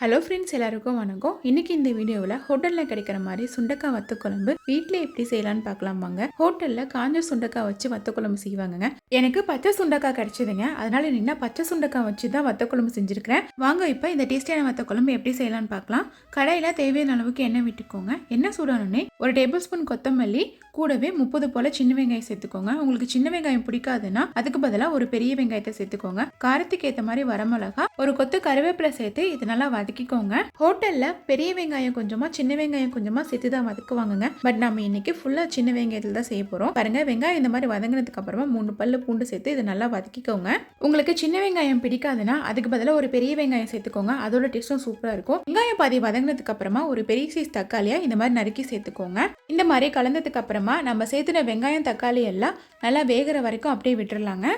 Hello friends எல்லாருக்கும் வணக்கம். இன்னைக்கு இந்த வீடியோவில் ஹோட்டலில் கிடைக்கிற மாதிரி சுண்டக்காய் வத்த குழம்பு வீட்டில் எப்படி செய்யலாம்னு பார்க்கலாம் வாங்க. ஹோட்டலில் காஞ்ச சுண்டக்காய் வச்சு வத்த குழம்பு செய்வாங்கங்க. எனக்கு பச்சை சுண்டக்காய் கிடைச்சதுங்க. அதனால நின்னா பச்சை சுண்டக்காய் வச்சு தான் வத்த குழம்பு செஞ்சுருக்கிறேன். வாங்க இப்போ இந்த டேஸ்டியான வத்த குழம்பு எப்படி செய்யலாம்னு பார்க்கலாம். கடையில் தேவையான அளவுக்கு எண்ணெய் விட்டுக்கோங்க. எண்ணெய் சூடானே ஒரு டேபிள் ஸ்பூன் கொத்தமல்லி கூடவே முப்பது போல சின்ன வெங்காயம் சேர்த்துக்கோங்க. உங்களுக்கு சின்ன வெங்காயம் பிடிக்காதுன்னா அதுக்கு பதிலாக ஒரு பெரிய வெங்காயத்தை சேர்த்துக்கோங்க. காரத்துக்கு ஏற்ற மாதிரி வரமிளகா ஒரு கொத்து கருவேப்பிலை சேர்த்து இது நல்லா வதக்கிக்கோங்க. ஹோட்டலில் பெரிய வெங்காயம் கொஞ்சமாக சின்ன வெங்காயம் கொஞ்சமாக சேர்த்து தான் வதக்குவாங்கங்க. பட் நம்ம இன்னைக்கு ஃபுல்லாக சின்ன வெங்காயத்தில் தான் செய்ய போகிறோம் பாருங்க வெங்காயம் இந்த மாதிரி வதங்கினதுக்கு அப்புறமா மூணு பல்லு பூண்டு சேர்த்து இதை நல்லா வதக்கிக்கோங்க. உங்களுக்கு சின்ன வெங்காயம் பிடிக்காதுன்னா அதுக்கு பதிலாக ஒரு பெரிய வெங்காயம் சேர்த்துக்கோங்க. அதோட டேஸ்ட்டும் சூப்பராக இருக்கும். வெங்காயம் பாதி வதங்கினதுக்கு அப்புறமா ஒரு பெரிய சைஸ் தக்காளியாக இந்த மாதிரி நறுக்கி சேர்த்துக்கோங்க. இந்த மாதிரி கலந்ததுக்கு அப்புறமா நம்ம சேர்த்துன வெங்காயம் தக்காளி எல்லாம் நல்லா வேகிற வரைக்கும் அப்படியே விட்டுறலாங்க.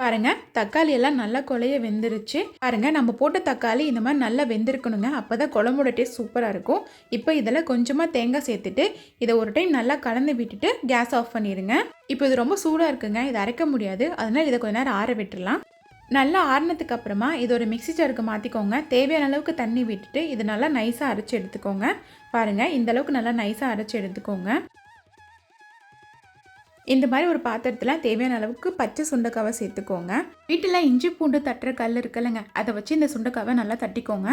பாருங்க தக்காளி எல்லாம் நல்லா கொலைய வெந்துருச்சு. பாருங்க நம்ம போட்ட தக்காளி இந்த மாதிரி நல்லா வெந்திருக்கணுங்க. அப்பதான் குழம்போட டேஸ்ட் சூப்பரா இருக்கும். இப்போ இதில் கொஞ்சமா தேங்காய் சேர்த்துட்டு இதை ஒரு டைம் நல்லா கலந்து விட்டுட்டு கேஸ் ஆஃப் பண்ணிடுங்க இப்போ இது ரொம்ப சூடாக இருக்குங்க. இதை அரைக்க முடியாது. அதனால இதை கொஞ்ச நேரம் ஆற விட்டுறலாம். நல்லா ஆறினதுக்கு அப்புறமா இது ஒரு மிக்சி ஜாருக்கு மாற்றிக்கோங்க தேவையான அளவுக்கு தண்ணி விட்டுட்டு இது நல்லா நைஸாக அரைச்சி எடுத்துக்கோங்க. பாருங்கள் இந்த அளவுக்கு நல்லா நைஸாக அரைச்சி எடுத்துக்கோங்க. இந்த மாதிரி ஒரு பாத்திரத்தில் தேவையான அளவுக்கு பச்சை சுண்டைக்காவை சேர்த்துக்கோங்க. வீட்டில் இஞ்சி பூண்டு தட்டுற கல் இருக்குல்லங்க அதை வச்சு இந்த சுண்டைக்காவை நல்லா தட்டிக்கோங்க.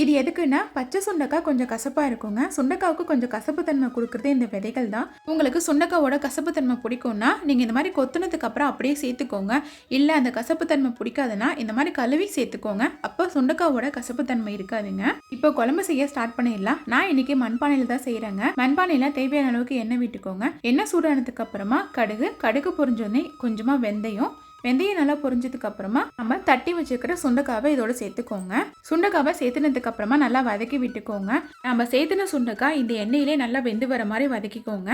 இது எதுக்குன்னா பச்சை சுண்டக்காய் கொஞ்சம் கசப்பாக இருக்குங்க. சுண்டக்காவுக்கு கொஞ்சம் கசப்பு தன்மை கொடுக்குறது இந்த விதைகள் தான். உங்களுக்கு சுண்டக்காவோட கசப்பு தன்மை பிடிக்கும்னா நீங்கள் இந்த மாதிரி கொத்துனதுக்கு அப்புறம் அப்படியே சேர்த்துக்கோங்க. இல்லை அந்த கசப்பு தன்மை பிடிக்காதுன்னா இந்த மாதிரி கழுவி சேர்த்துக்கோங்க. அப்போ சுண்டக்காவோட கசப்பு தன்மை இருக்காதுங்க. இப்போ குழம்பு செய்ய ஸ்டார்ட் பண்ணிடலாம். நான் இன்னைக்கு மண்பானையில் தான் செய்கிறேங்க மண்பானையில் தேவையான அளவுக்கு எண்ணெய் விட்டுக்கோங்க. எண்ணெய் சூடானதுக்கு அப்புறமா கடுகு கடுகு பொரிஞ்சோடனே கொஞ்சமாக வெந்தயம் வெந்தயம் நல்லா பொரிஞ்சதுக்கு அப்புறமா நம்ம தட்டி வச்சுக்கிற சுண்டைக்காவை இதோட சேர்த்துக்கோங்க. சுண்டைக்காவை சேர்த்துனதுக்கு அப்புறமா நல்லா வதக்கி விட்டுக்கோங்க. நம்ம சேர்த்துன சுண்டைக்காய் இந்த எண்ணெயிலே நல்லா வெந்து வர மாதிரி வதக்கிக்கோங்க.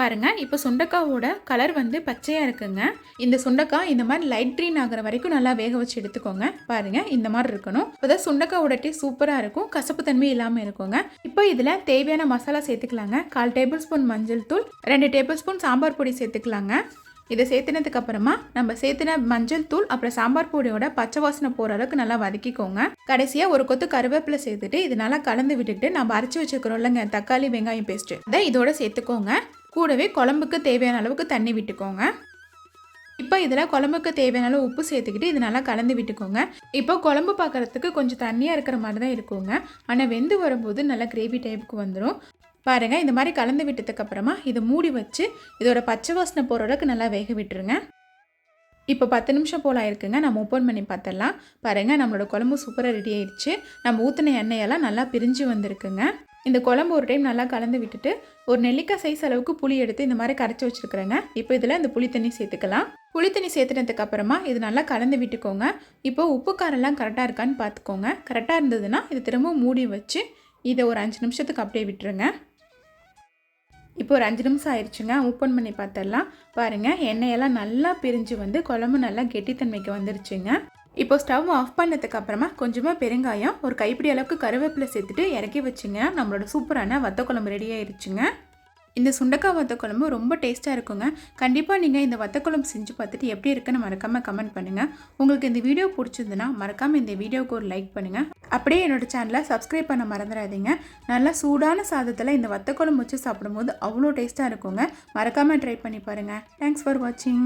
பாருங்க இப்போ சுண்டைக்காவோட கலர் வந்து பச்சையா இருக்குங்க. இந்த சுண்டைக்காய் இந்த மாதிரி லைட் க்ரீன் ஆகிற வரைக்கும் நல்லா வேக வச்சு எடுத்துக்கோங்க. பாருங்க இந்த மாதிரி இருக்கணும். இப்போதான் சுண்டைக்காவோட டேஸ்ட் சூப்பராக இருக்கும். கசப்பு தன்மை இல்லாமல் இருக்குங்க. இப்போ இதில் தேவையான மசாலா சேர்த்துக்கலாங்க. கால் டேபிள் ஸ்பூன் மஞ்சள் தூள் ரெண்டு டேபிள் ஸ்பூன் சாம்பார் பொடி சேர்த்துக்கலாங்க. இதை சேர்த்துனதுக்கு அப்புறமா நம்ம சேர்த்துன மஞ்சள் தூள் அப்புறம் சாம்பார் பொடியோட பச்சை வாசனை போகிற அளவுக்கு நல்லா வதக்கிக்கோங்க. கடைசியாக ஒரு கொத்து கருவேப்பிலை சேர்த்துட்டு இது நல்லா கலந்து விட்டுட்டு நம்ம அரைச்சி வச்சுக்கிறோம் இல்லைங்க தக்காளி வெங்காயம் பேஸ்ட்டு அதை இதோட சேர்த்துக்கோங்க. கூடவே குழம்புக்கு தேவையான அளவுக்கு தண்ணி விட்டுக்கோங்க. இப்போ இதில் குழம்புக்கு தேவையான அளவு உப்பு சேர்த்துக்கிட்டு இது நல்லா கலந்து விட்டுக்கோங்க. இப்போ குழம்பு பார்க்குறதுக்கு கொஞ்சம் தண்ணியாக இருக்கிற மாதிரி தான் இருக்குங்க. ஆனால் வெந்து வரும்போது நல்லா கிரேவி டைப்புக்கு வந்துடும் பாருங்கள் இந்த மாதிரி கலந்து விட்டதுக்கப்புறமா இதை மூடி வச்சு இதோட பச்சை வாசனை போகிற அளவுக்கு நல்லா வேக விட்டுருங்க. இப்போ பத்து நிமிஷம் போல் ஆயிருக்குங்க நம்ம ஓப்பன் பண்ணி பார்த்துடலாம். பாருங்கள் நம்மளோட குழம்பு சூப்பராக ரெடி ஆயிடுச்சு. நம்ம ஊற்றின எண்ணெயெல்லாம் நல்லா பிரிஞ்சு வந்திருக்குங்க. இந்த குழம்பு ஒரு டைம் நல்லா கலந்து விட்டுட்டு ஒரு நெல்லிக்காய் சைஸ் அளவுக்கு புளி எடுத்து இந்த மாதிரி கரைச்சி வச்சுருக்குறேங்க. இப்போ இதில் இந்த புளி தண்ணி சேர்த்துக்கலாம். புளி தண்ணி சேர்த்துனதுக்கு அப்புறமா இது நல்லா கலந்து விட்டுக்கோங்க. இப்போ உப்பு காரெல்லாம் கரெக்டாக இருக்கான்னு பார்த்துக்கோங்க. கரெக்டாக இருந்ததுன்னா இது திரும்ப மூடி வச்சு இதை ஒரு அஞ்சு நிமிஷத்துக்கு அப்படியே விட்டுருங்க. இப்போ ஒரு அஞ்சு நிமிஷம் ஆயிடுச்சுங்க ஓப்பன் பண்ணி பார்த்துடலாம். பாருங்கள் எண்ணெயெல்லாம் நல்லா பிரிஞ்சு வந்து குழம்பு நல்லா கெட்டித்தன்மைக்கு வந்துருச்சுங்க. இப்போ ஸ்டவ் ஆஃப் பண்ணதுக்கு அப்புறமா கொஞ்சமாக பெருங்காயம் ஒரு கைப்பிடி அளவுக்கு கருவேப்பிலை சேர்த்துட்டு இறக்கி வச்சுங்க. நம்மளோட சூப்பரான வத்த குழம்பு ரெடி ஆயிடுச்சுங்க இந்த சுண்டக்காய் வத்தக்குழம்பு ரொம்ப டேஸ்ட்டாக இருக்குங்க. கண்டிப்பாக நீங்கள் இந்த வத்தக்குழம்பு செஞ்சு பார்த்துட்டு எப்படி இருக்குன்னு மறக்காமல் கமெண்ட் பண்ணுங்கள் உங்களுக்கு இந்த வீடியோ பிடிச்சிருந்துன்னா மறக்காமல் இந்த வீடியோவுக்கு ஒரு லைக் பண்ணுங்கள் அப்படியே என்னோட சேனலை சப்ஸ்கிரைப் பண்ண மறந்துடாதீங்க. நல்லா சூடான சாதத்தில் இந்த வத்தக்குழம்பு வச்சு சாப்பிடும்போது அவ்வளோ டேஸ்ட்டாக இருக்குங்க. மறக்காமல் ட்ரை பண்ணி பாருங்கள் தேங்க்ஸ் ஃபார் வாட்சிங்